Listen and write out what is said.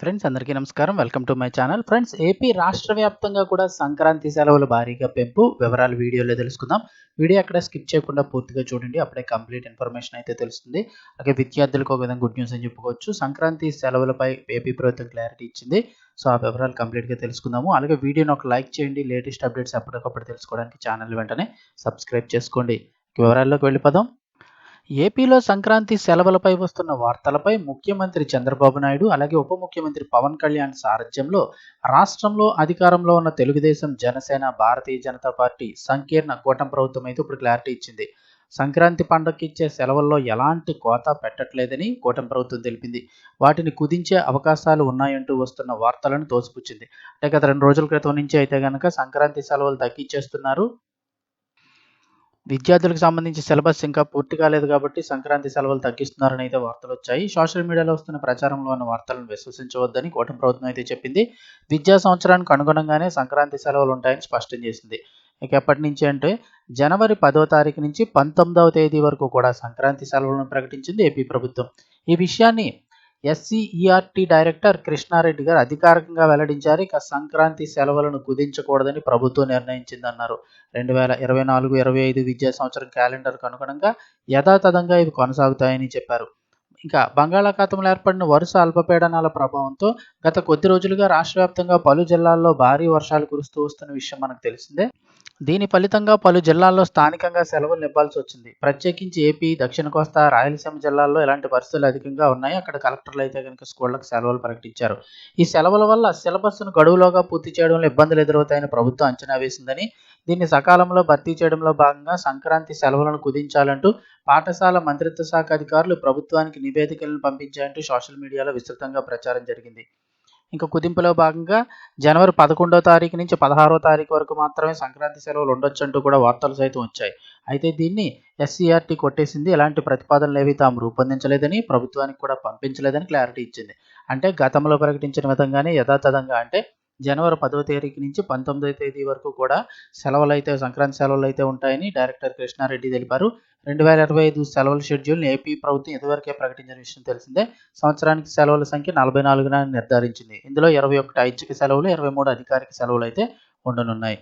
Friends అందరికీ నమస్కారం. Welcome to my channel friends AP రాష్ట్ర వ్యాప్తంగా కూడా సంక్రాంతి సెలవులు భారీగా పెంపు. వివరాలు వీడియోలో తెలుసుకుందాం. వీడియో అక్కడ స్కిప్ చేయకుండా పూర్తిగా చూడండి. అప్పుడే కంప్లీట్ ఇన్ఫర్మేషన్ అయితే తెలుస్తుంది. అలాగే విద్యార్థులకు ఒక విధంగా గుడ్ న్యూస్ అని చెప్పుకోవచ్చు. సంక్రాంతి సెలవులపై ఏపీ ప్రభుత్వం క్లారిటీ ఇచ్చింది. సో ఆ వివరాలు కంప్లీట్గా తెలుసుకుందాము. అలాగే వీడియోని ఒక లైక్ చేయండి. లేటెస్ట్ అప్డేట్స్ ఎప్పటికప్పుడు తెలుసుకోవడానికి ఛానల్ వెంటనే సబ్స్క్రైబ్ చేసుకోండి. వివరాల్లోకి వెళ్ళిపోదాం. ఏపీలో సంక్రాంతి సెలవులపై వస్తున్న వార్తలపై ముఖ్యమంత్రి చంద్రబాబు నాయుడు అలాగే ఉప ముఖ్యమంత్రి పవన్ కళ్యాణ్ సారథ్యంలో రాష్ట్రంలో అధికారంలో ఉన్న తెలుగుదేశం జనసేన భారతీయ జనతా పార్టీ సంకీర్ణ కూటమి ప్రభుత్వం అయితే ఇప్పుడు క్లారిటీ ఇచ్చింది. సంక్రాంతి పండుగకి ఇచ్చే సెలవుల్లో ఎలాంటి కోత పెట్టట్లేదని కూటమి ప్రభుత్వం తెలిపింది. వాటిని కుదించే అవకాశాలు ఉన్నాయంటూ వస్తున్న వార్తలను తోసిపుచ్చింది. అంటే గత రెండు రోజుల క్రితం నుంచి అయితే కనుక సంక్రాంతి సెలవులు తగ్గించేస్తున్నారు విద్యార్థులకు సంబంధించి సిలబస్ ఇంకా పూర్తి కాలేదు కాబట్టి సంక్రాంతి సెలవులు తగ్గిస్తున్నారని అయితే వార్తలు వచ్చాయి. సోషల్ మీడియాలో వస్తున్న ప్రచారంలో ఉన్న వార్తలను విశ్వసించవద్దని కూటమి ప్రభుత్వం అయితే చెప్పింది. విద్యా సంవత్సరానికి అనుగుణంగానే సంక్రాంతి సెలవులు ఉంటాయని స్పష్టం చేసింది. ఇక ఎప్పటి నుంచి అంటే జనవరి పదో తారీఖు నుంచి పంతొమ్మిదవ తేదీ వరకు కూడా సంక్రాంతి సెలవులను ప్రకటించింది ఏపీ ప్రభుత్వం. ఈ విషయాన్ని ఎస్సీఈఆర్టీ డైరెక్టర్ కృష్ణారెడ్డి గారు అధికారికంగా వెల్లడించారు. ఇక సంక్రాంతి సెలవులను కుదించకూడదని ప్రభుత్వం నిర్ణయించిందన్నారు. రెండు వేల ఇరవై నాలుగు ఇరవై ఐదు విద్యా సంవత్సరం క్యాలెండర్కు అనుగుణంగా యథాతథంగా ఇవి కొనసాగుతాయని చెప్పారు. ఇంకా బంగాళాఖాతంలో ఏర్పడిన వరుస అల్పపీడనాల ప్రభావంతో గత కొద్ది రోజులుగా రాష్ట్ర వ్యాప్తంగా పలు జిల్లాల్లో భారీ వర్షాలు కురుస్తూ వస్తున్న విషయం మనకు తెలిసిందే. దీని ఫలితంగా పలు జిల్లాల్లో స్థానికంగా సెలవులు నివ్వాల్సి వచ్చింది. ప్రత్యేకించి ఏపీ దక్షిణ కోస్తా రాయలసీమ జిల్లాల్లో ఇలాంటి పరిస్థితులు అధికంగా ఉన్నాయి. అక్కడ కలెక్టర్లు అయితే కనుక స్కూళ్ళకు సెలవులు ప్రకటించారు. ఈ సెలవుల వల్ల సిలబస్ను గడువులోగా పూర్తి చేయడంలో ఇబ్బందులు ఎదురవుతాయని ప్రభుత్వం అంచనా వేసిందని దీన్ని సకాలంలో భర్తీ చేయడంలో భాగంగా సంక్రాంతి సెలవులను కుదించాలంటూ పాఠశాల మంత్రిత్వ శాఖ అధికారులు ప్రభుత్వానికి నివేదికలను పంపించాయంటూ సోషల్ మీడియాలో విస్తృతంగా ప్రచారం జరిగింది. ఇంకా కుదింపులో భాగంగా జనవరి పదకొండో తారీఖు నుంచి పదహారో తారీఖు వరకు మాత్రమే సంక్రాంతి సెలవులు ఉండొచ్చు అంటూ కూడా వార్తలు సైతం వచ్చాయి. అయితే దీన్ని ఎస్సీఆర్టీ కొట్టేసింది. ఎలాంటి ప్రతిపాదనలు ఏవి తాము రూపొందించలేదని ప్రభుత్వానికి కూడా పంపించలేదని క్లారిటీ ఇచ్చింది. అంటే గతంలో ప్రకటించిన విధంగానే యథాతథంగా అంటే జనవరి పదో తేదీకి నుంచి పంతొమ్మిదో తేదీ వరకు కూడా సెలవులు అయితే సంక్రాంతి సెలవులు అయితే ఉంటాయని డైరెక్టర్ కృష్ణారెడ్డి తెలిపారు. రెండు వేల ఇరవై ఐదు సెలవుల షెడ్యూల్ని ఏపీ ప్రభుత్వం ఇదివరకే ప్రకటించిన విషయం తెలిసిందే. సంవత్సరానికి సెలవుల సంఖ్య నలభై నాలుగున నిర్ధారించింది. ఇందులో ఇరవై ఒకటి ఐచ్ఛిక సెలవులు ఇరవై మూడు అధికారిక సెలవులు అయితే ఉండనున్నాయి.